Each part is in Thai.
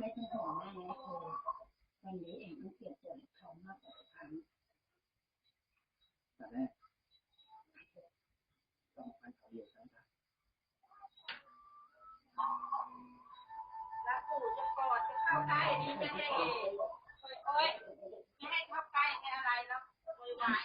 ไม่ใช่ห่วงแม่นะเธอวันนี้เองต้องเสียใจกับเขามากกว่าครั้งแต่แม่ต้องไปเขาเดียวกันนะรักปู่จะกอดจะเข้าใกดีจะให้เอ้ยไม่ให้เข้าใกล้ไม่อะไรแล้วโวยวาย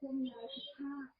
我女儿是她。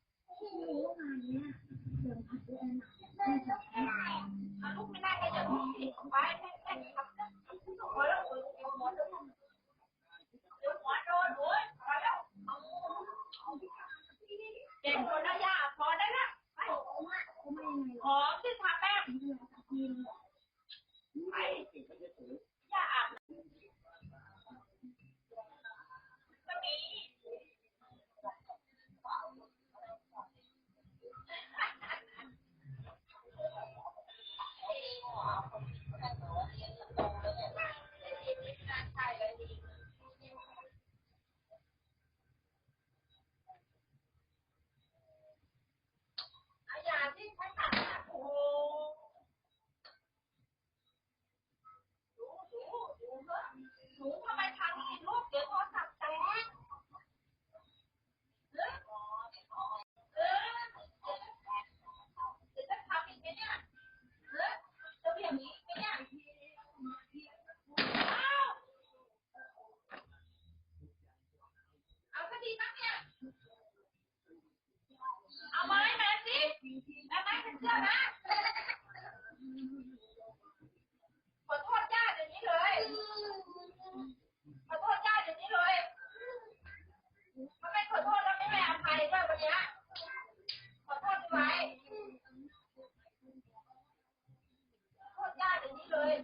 เย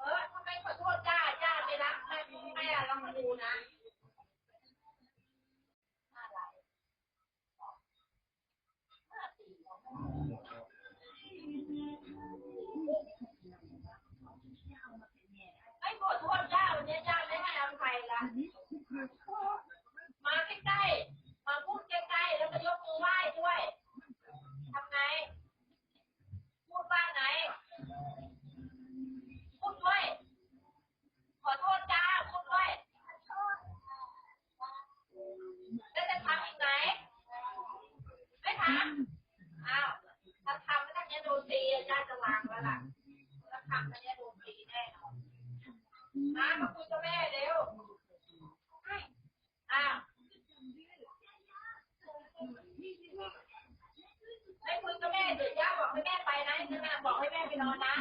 เออทำไมขอโทษจ้าจ้าไม่รักแม่ไม่ลองดูนะ อ้าวถ้าทำแล้วเนี่โดนตีญาตจะวางแล้วล่ะถ้าทำแล้วเนี่โดนตีแน่นอนมามาคุยกัแม่เร็วอ้าวไม่คุยกัแม่เดี๋ยวย่าบอกให้แม่ไปนะแม่บอกให้แม่ไปนอนนะ